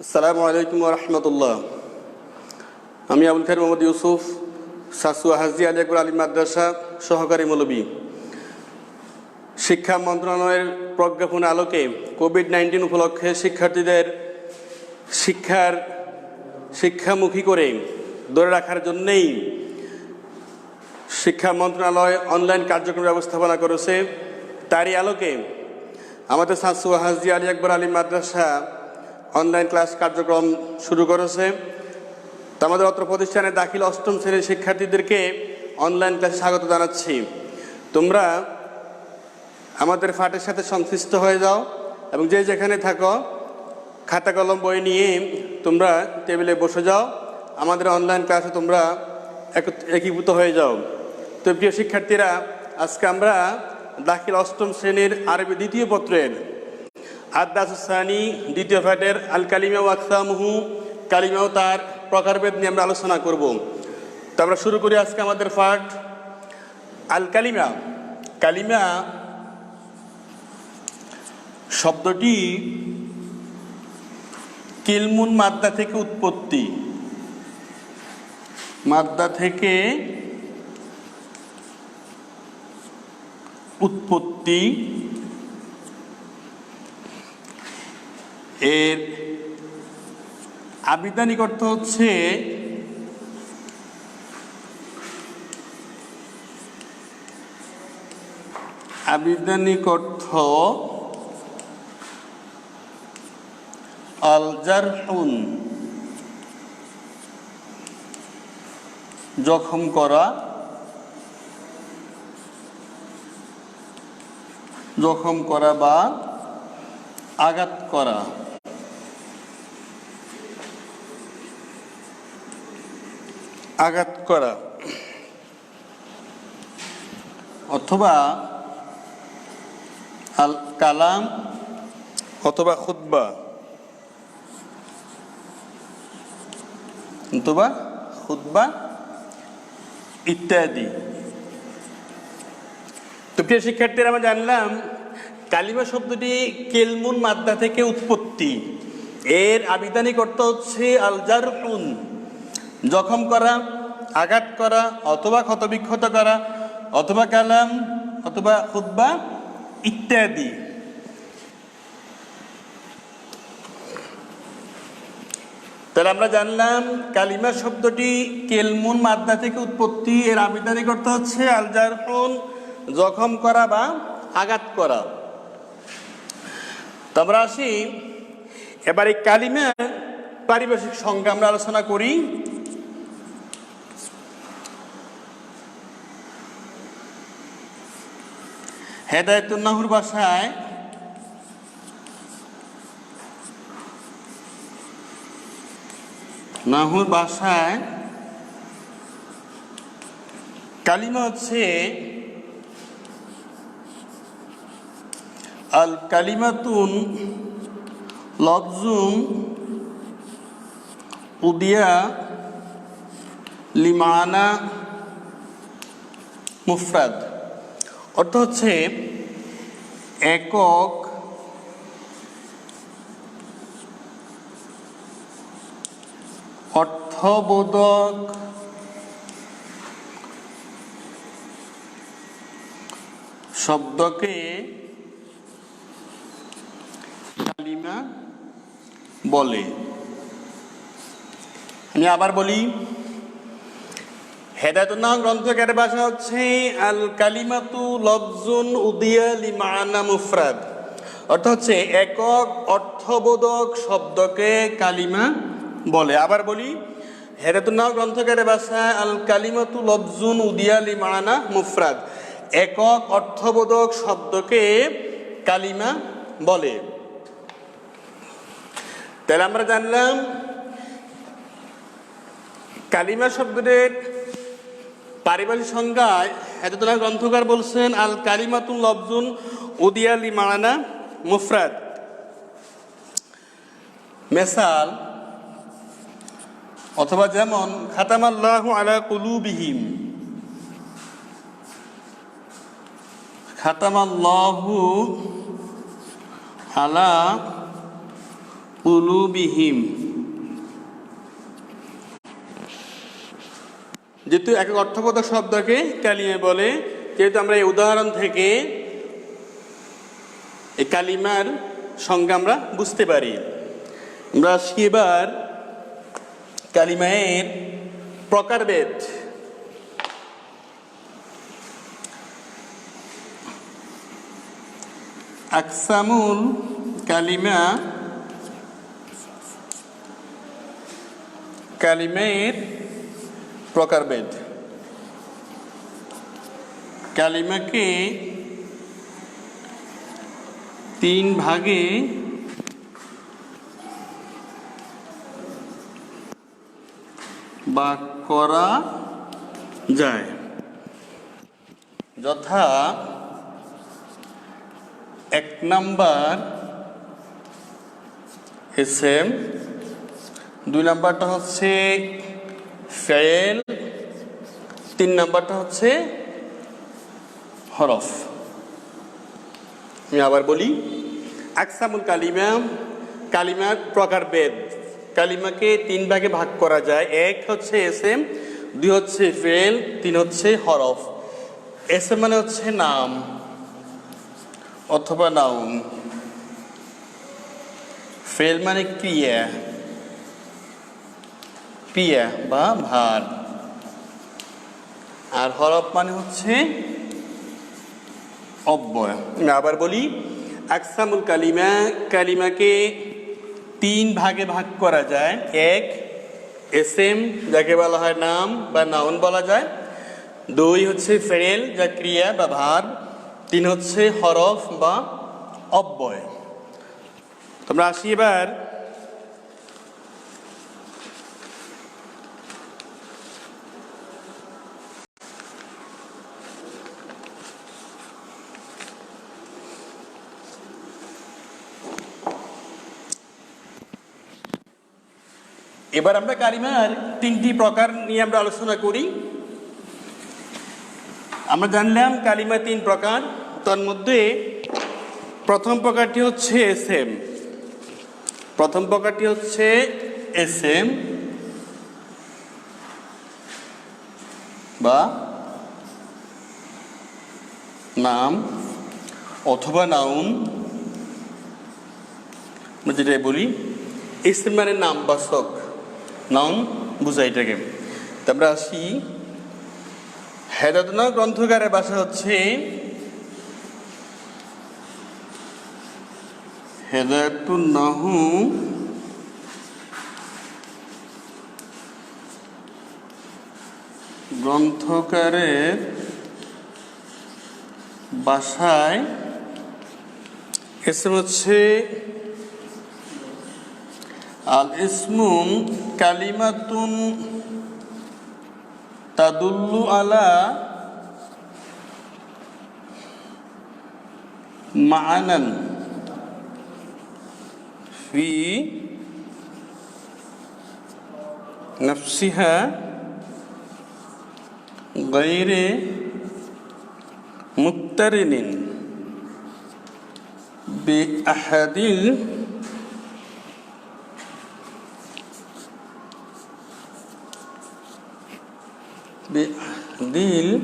আসসালামু আলাইকুম রহমতুল্লাহ। আমি আবুল খার মোহাম্মদ ইউসুফ সাসু হাজি আলী আকবর আলী মাদ্রাসা সহকারী মৌলবী। শিক্ষা মন্ত্রণালয়ের প্রজ্ঞাপন আলোকে কোভিড নাইন্টিন উপলক্ষে শিক্ষার্থীদের শিক্ষার শিক্ষামুখী করে ধরে রাখার জন্যেই শিক্ষা মন্ত্রণালয় অনলাইন কার্যক্রম ব্যবস্থাপনা করেছে। তারই আলোকে আমাদের সাসু হাজি আলী আকবর আলী মাদ্রাসা অনলাইন ক্লাস কার্যক্রম শুরু করেছে। আমাদের অত্র প্রতিষ্ঠানে দাখিল অষ্টম শ্রেণির শিক্ষার্থীদেরকে অনলাইন ক্লাসে স্বাগত জানাচ্ছি। তোমরা আমাদের ফাটের সাথে সংশ্লিষ্ট হয়ে যাও এবং যে যেখানে থাকো, খাতা কলম বই নিয়ে তোমরা টেবিলে বসে যাও। আমাদের অনলাইন ক্লাসে তোমরা এক- একীভূত হয়ে যাও। তো প্রিয় শিক্ষার্থীরা, আজকে আমরা দাখিল অষ্টম শ্রেণির আরবি দ্বিতীয় পত্রের আদাসানি দ্বিতীয় ফ্যাটের আল কালিমা ওয়াকসামহু কালিমাও তার প্রকারভেদ নিয়ে আমরা আলোচনা করব। তো আমরা শুরু করি আজকে আমাদের পাঠ। আল কালিমা কালিমা শব্দটি কিলমুন মাদ্দা থেকে উৎপত্তি। মাদ্দা থেকে উৎপত্তি। এর আবিধানিক অর্থ হচ্ছে আবিধানিক অর্থ আলজারহুন জখম করা জখম করা বা আঘাত করা। আঘাত করা। অথবা আল কালাম অথবা খুতবা। অথবা খুতবা ইত্যাদি। তো প্রিয় শিক্ষার্থীরা, আমরা জানলাম কালিমা শব্দটি কেলমুন মাদ্দা থেকে উৎপত্তি। এর আবিধানিক অর্থ হচ্ছে আলজারুন জখম করা, আঘাত করা, অথবা ক্ষতবিক্ষত করা, অথবা কালাম, অথবা খুদ্া ইত্যাদি। তাহলে আমরা জানলাম কালিমা শব্দটি কেলমুন মাদ্দা থেকে উৎপত্তি, এর আবিধানিক করতে হচ্ছে আলজারহুন, জখম করা বা আঘাত করা। তো আমরা আসি, এবার এই কালিমা পারিভাষিক সংজ্ঞা আমরা আলোচনা করি। হেদায়তুল্লাহুর বাসায় নাহুর বাসায় কালিমা হচ্ছে আল কালিমাতুন লফজুম উদিয়া লিমানা মুফরাদ। অর্থ হচ্ছে একক অর্থবোধক শব্দকে কালিমা বলে। আমি আবার বলি হেদায়তুল্লাহ গ্রন্থকার ভাষা হচ্ছে আল কালিমাতু লফজুন উদিয়া লিমানা মুফরাদ। অর্থ হচ্ছে, একক অর্থবোধক শব্দকে কালিমা বলে। আবার বলি, হেদায়তুল্লাহ গ্রন্থকার ভাষা আল কালিমাতু লফজুন উদিয়া লিমানা মুফরাদ। একক অর্থবোধক শব্দকে কালিমা বলে। তাহলে আমরা জানলাম, কালিমা শব্দের পারিবারিক সংজ্ঞায় হেদাতুল্লাহ গ্রন্থকার বলছেন, আল কালিমাতুল লফজুন উদিয়ালি মারানা মুফরাদ। মেসাল, অথবা যেমন, খাতামাল্লাহ আলা কুলুবিহিম। খাতামাল্লাহু আলা কুলুবিহিম। যেহেতু এক এক অর্থবোধক শব্দকে কালিমা বলে, যেহেতু আমরা এই উদাহরণ থেকে এই কালিমার সংজ্ঞা আমরা বুঝতে পারি। আমরা আসি এবার কালিমায়ের প্রকারভেদ। আকসামুল কালিমা কালিমের প্রকারভেদ কালিমাকে তিন ভাগে ভাগ করা যায়। যথা এক নাম্বার এসএম দুই নাম্বারটা হচ্ছে ফেল তিন নাম্বারটা হচ্ছে হরফ। আমি আবার বলি, আকসামুল কালিমা, কালিমার প্রকারভেদ কালিমাকে তিন ভাগে ভাগ করা যায়। এক হচ্ছে এস এম দুই হচ্ছে ফেল তিন হচ্ছে হরফ। এস এম মানে হচ্ছে নাম অথবা নাউন। ফেল মানে ক্রিয়া। ক্রিয়া বা ভার। আর হরফ মানে হচ্ছে অব্যয়। আমি আবার বলি, আকসামুল কালিমা, কালিমাকে তিন ভাগে ভাগ করা যায়। এক, এসএম, যাকে বলা হয় নাম বা নাউন বলা যায়। দুই হচ্ছে ফেরেল, যা ক্রিয়া বা ভার। তিন হচ্ছে হরফ বা অব্যয়। তোমরা আসি এবার এবার আমরা কালিমার তিনটি প্রকার নিয়ে আমরা আলোচনা করি। আমরা জানলাম কালিমা তিন প্রকার, তার মধ্যে প্রথম প্রকারটি হচ্ছে এস এম প্রথম প্রকারটি হচ্ছে এস এম বা নাম অথবা নাউন। আমরা যেটা বলি, এসএম মানে নাম বাসক নাউন বুঝাই এটাকে। তারপরে আসি। হেদাদনা গ্রন্থকারের ভাষা হচ্ছে হেদায়তুন নাহু গ্রন্থকারের বাসায় এসে হচ্ছে الاسم كلمة تدل على معنى في نفسها غير مقترن بأحد التعديل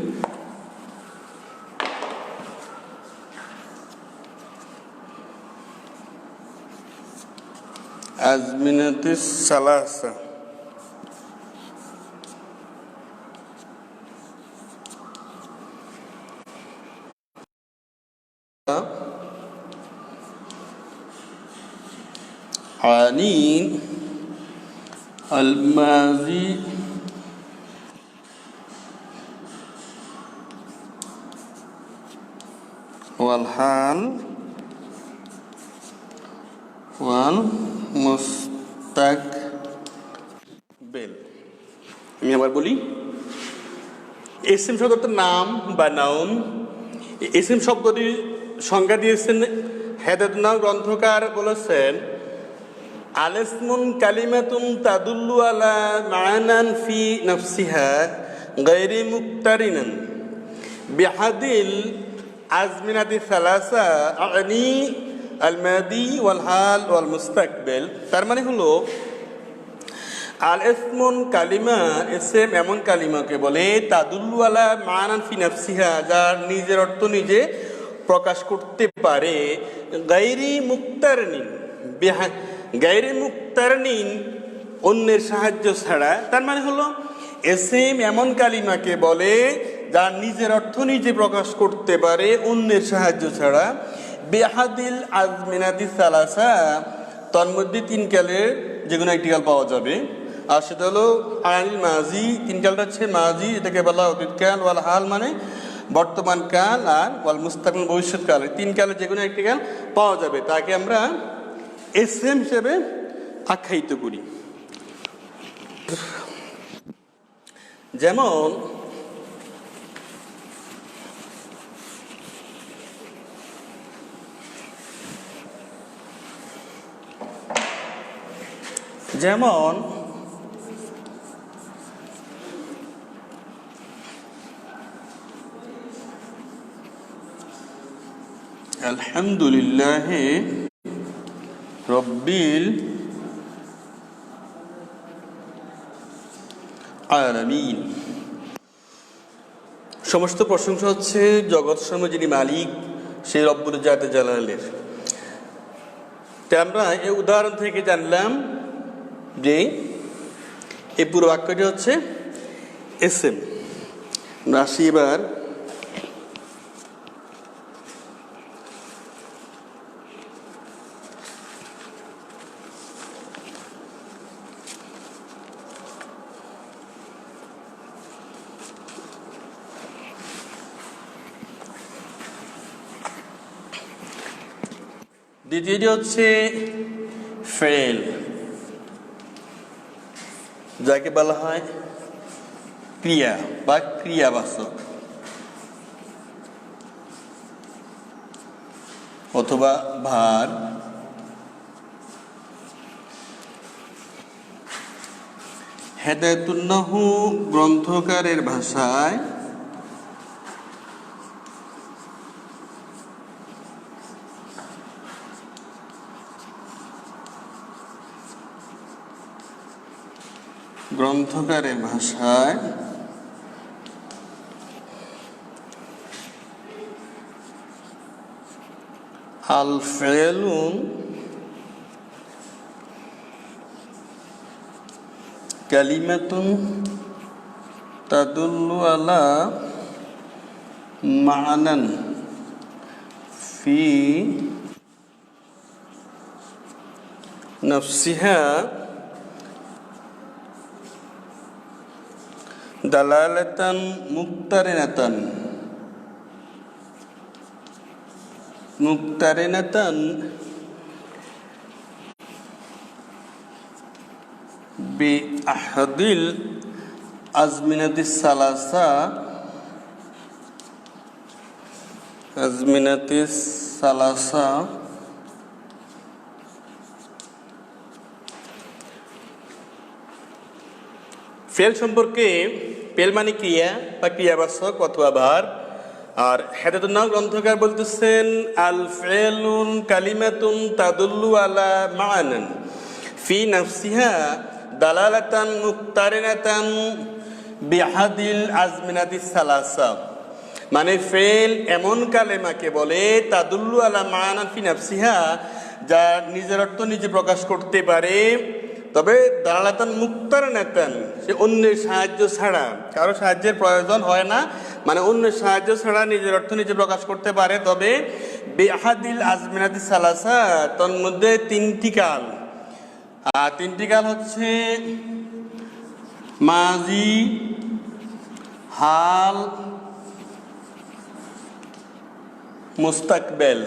أزمنة الثلاثة. حالين الماضي ওয়াল হাল, ওয়াল বেল। আমি আবার বলি, এসএম শব্দটা নাম বা নাউম এসএম শব্দটির সংজ্ঞা দিয়েছেন হেদাদনা গ্রন্থকার বলেছেন, আলেসমুন কালিমাতুন তাদুল্লু আলা মানান ফি নাফসিহা গৈরি মুক্তারিনান বেহাদিল আজমিনাতি সালাসা আনি আল মাদি ওয়াল হাল ওয়াল মুস্তাকবেল তার মানে হলো আল ইসমুন কালিমা, এসএম এমন কালিমাকে বলে, তাদুল্লু আলা মানান ফি নাফসিহা, যার নিজের অর্থ নিজে প্রকাশ করতে পারে। গাইরি মুক্তারনিন গাইরি মুক্তারনিন অন্যের সাহায্য ছাড়া। তার মানে হলো, এসএম এমন কালিমাকে বলে যার নিজের অর্থ নিজে প্রকাশ করতে পারে অন্যের সাহায্য ছাড়া। বেহাদিল আজমিনাতি সালাসা তন্মধ্যে তিন কালের যে কোনো একটি কাল পাওয়া যাবে। আর সেটা হলো আল মাজি, তিন কালটা হচ্ছে মাজি, এটাকে বলা অতীত কাল ওয়াল হাল মানে বর্তমান কাল আর ওয়াল মুস্তাকবিল ভবিষ্যৎ কাল। তিন কালে যে কোনো একটি কাল পাওয়া যাবে, তাকে আমরা এস এম হিসেবে আখ্যায়িত করি। যেমন যেমন, আলহামদুলিল্লাহ রব্বিল আলামিন। সমস্ত প্রশংসা হচ্ছে জগৎ সমূহ যিনি মালিক, সেই রব্বুল জাতে জালালের। আমরা এই উদাহরণ থেকে জানলাম যে এই পুরো বাক্যটি হচ্ছে এস এম আসি এবার দ্বিতীয়টি হচ্ছে ফেল। যাকে বলা হয় ক্রিয়া বা ক্রিয়াবাচক। অথবা ভার। হেদায়তুল্লাহু গ্রন্থকারের ভাষায় গ্রন্থকারের ভাষায় আল ফেলুন কালিমাতুন তাদুল্লু আলা মানান ফি নফসিহা দালালাতান মুক্তারিনাতান। মুক্তারিনাতান বিআহদিল আজমিনাতিস সালাসা আজমিনাতিস সালাসা। ফেল সম্পর্কে পেল মানে ক্রিয়া বা ক্রিয়াবাচক অথবা ভার। আর হেদাতুল্লাহ গ্রন্থকার বলতেছেন আল ফেলুন কালিমাতুন তাদুল্লু আলা মানান। ফি নাফসিহা দালালাতান মুক্তারিনাতান বিহাদিল আজমিনাতি সালাসা। মানে ফেল এমন কালেমাকে বলে, তাদুল্লু আলা মানান ফি নাফসিহা যা নিজের অর্থ নিজে প্রকাশ করতে পারে। তবে দালালাতান মুক্তার নেতান সে অন্যের সাহায্য ছাড়া। কারও সাহায্যের প্রয়োজন হয় না। মানে অন্যের সাহায্য ছাড়া নিজের অর্থ নিজে প্রকাশ করতে পারে। তবে বেহাদিল আজমিনাতি সালাসা তোর মধ্যে তিনটি কাল। আর তিনটি কাল হচ্ছে মাজি, হাল, মুস্তাকবেল,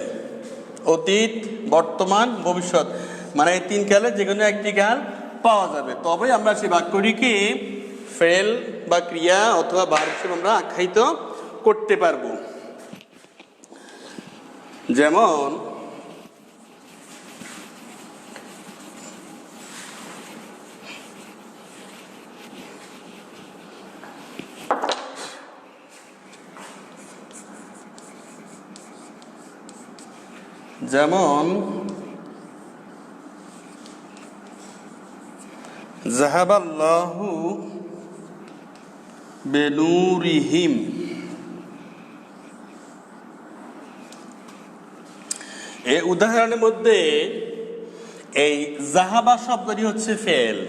অতীত, বর্তমান, ভবিষ্যৎ। মানে এই তিন কালে যে কোনো একটি কাল পাওয়া যাবে। তবে আমরা সেই বাক্যটিকে ফেল বা ক্রিয়া অথবা বার হিসেবে আমরা আখ্যায়িত করতে পারব। যেমন যেমন জাহাবাল্লাহু বেনুরিহিম এই উদাহরণের মধ্যে এই জাহাবা শব্দটি হচ্ছে ফেল।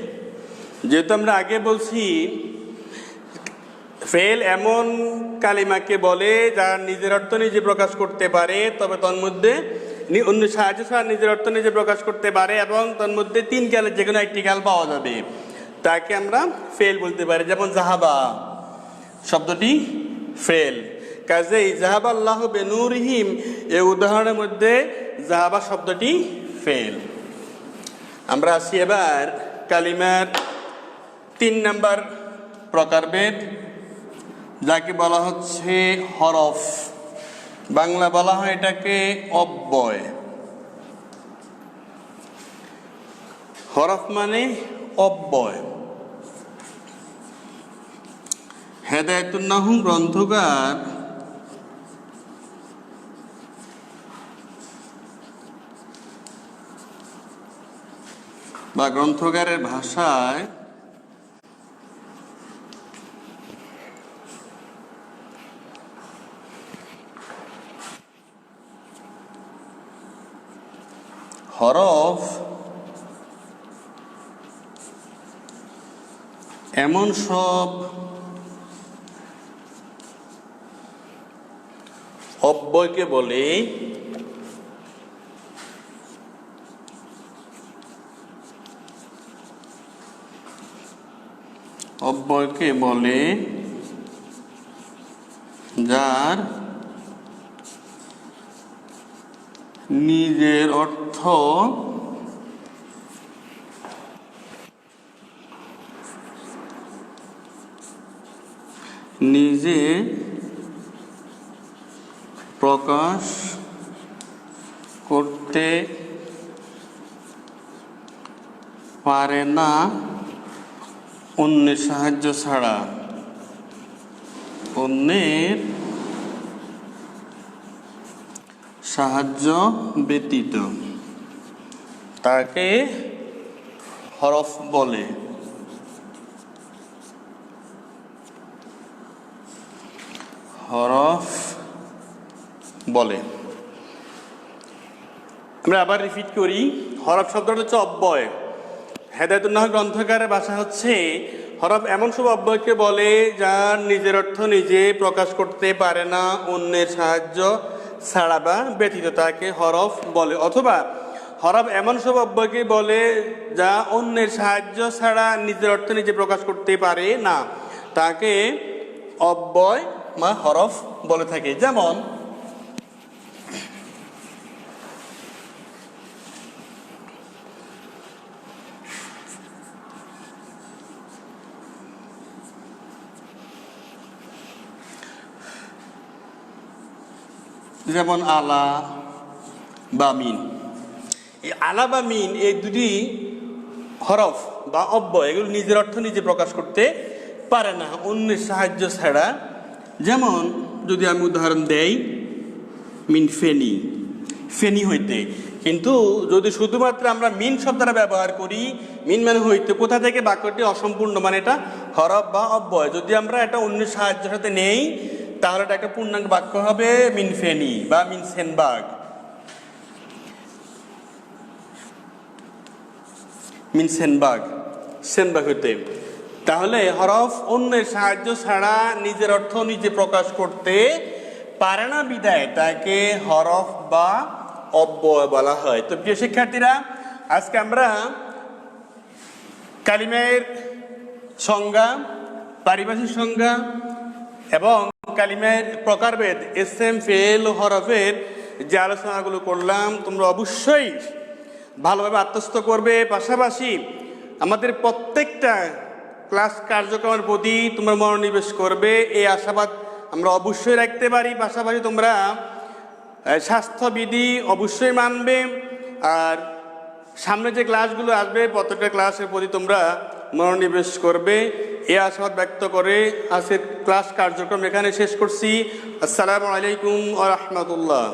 যেহেতু আমরা আগে বলছি, ফেল এমন কালিমাকে বলে যার নিজের অর্থ নিজে প্রকাশ করতে পারে, তবে নি- অন্য সাহায্য ছাড়া নিজের অর্থ নিজে প্রকাশ করতে পারে এবং তার মধ্যে তিন কালের যে কোনো একটি কাল পাওয়া যাবে। তাকে আমরা ফেল বলতে পারি, যেমন জাহাবা শব্দটি ফেল কাজেই জাহাবা আল্লাহ বেনুরহিম এই উদাহরণের মধ্যে জাহাবা শব্দটি ফেল আমরা আসি এবার কালিমার তিন নাম্বার প্রকারভেদ, যাকে বলা হচ্ছে হরফ। বাংলা বলা হয় এটাকে অব্যয়। হরফ মানে অব্যয়। হেদায়তুন্নাহু গ্রন্থকার বা গ্রন্থকারের ভাষায় হরফ এমন সব অব্যয়কে বলে অব্যয়কে বলে যার নিজের অর্থ নিজে প্রকাশ করতে পারে না অন্যের সাহায্য ছাড়া। অন্যের সাহায্য ব্যতীত। তাকে হরফ বলে। হরফ বলে। আমরা আবার রিপিট করি, হরফ শব্দটা হচ্ছে অব্যয়। হেদায়তুল্লাহ গ্রন্থকারের ভাষা হচ্ছে, হরফ এমন সব অব্যয়কে বলে যার নিজের অর্থ নিজে প্রকাশ করতে পারে না, অন্যের সাহায্য ছাড়া বা ব্যতীত। তাকে হরফ বলে। অথবা হরফ এমন সব অব্যয়কে বলে যা অন্যের সাহায্য ছাড়া নিজের অর্থ নিজে প্রকাশ করতে পারে না। তাকে অব্যয় বা হরফ বলে থাকে। যেমন যেমন আলা বা মিন। এই আলা বা মিন, এই দুটি হরফ বা অব্যয় এগুলো নিজের অর্থ নিজে প্রকাশ করতে পারে না। অন্যের সাহায্য ছাড়া যেমন, যদি আমি উদাহরণ দেই, মিন ফেনি। ফেনি হইতে। কিন্তু যদি শুধুমাত্র আমরা মিন শব্দটা ব্যবহার করি, মিন মানে হইতে কোথা থেকে? বাক্যটি অসম্পূর্ণ মানে এটা হরফ বা অব্যয়। যদি আমরা এটা অন্য সাহায্যের সাথে নেই, তাহলে এটা একটা পূর্ণাঙ্গ বাক্য হবে মিন ফেনি বা মিন সেনবাগ মিন সেনবাগ সেনবাগ হইতে। তাহলে হরফ অন্যের সাহায্য ছাড়া নিজের অর্থ নিজে প্রকাশ করতে পারে না বিদায়। তাকে হরফ বা অব্যয় বলা হয়। তো প্রিয় শিক্ষার্থীরা, আজকে আমরা কালিমের সংজ্ঞা, পারিভাষিক সংজ্ঞা এবং কালিমের প্রকারভেদ এস এম ফেল হরফের যে আলোচনাগুলো করলাম, তোমরা অবশ্যই ভালোভাবে আত্মস্থ করবে। পাশাপাশি আমাদের প্রত্যেকটা ক্লাস কার্যক্রমের প্রতি তোমরা মনোনিবেশ করবে, এই আশাবাদ আমরা অবশ্যই রাখতে পারি। পাশাপাশি তোমরা স্বাস্থ্যবিধি অবশ্যই মানবে। আর সামনে যে ক্লাসগুলো আসবে, প্রত্যেকটা ক্লাসের প্রতি তোমরা মনোনিবেশ করবে। এ আশাবাদ ব্যক্ত করে আজকের ক্লাস কার্যক্রম এখানে শেষ করছি। আসসালামু আলাইকুম আ রহমতুল্লাহ।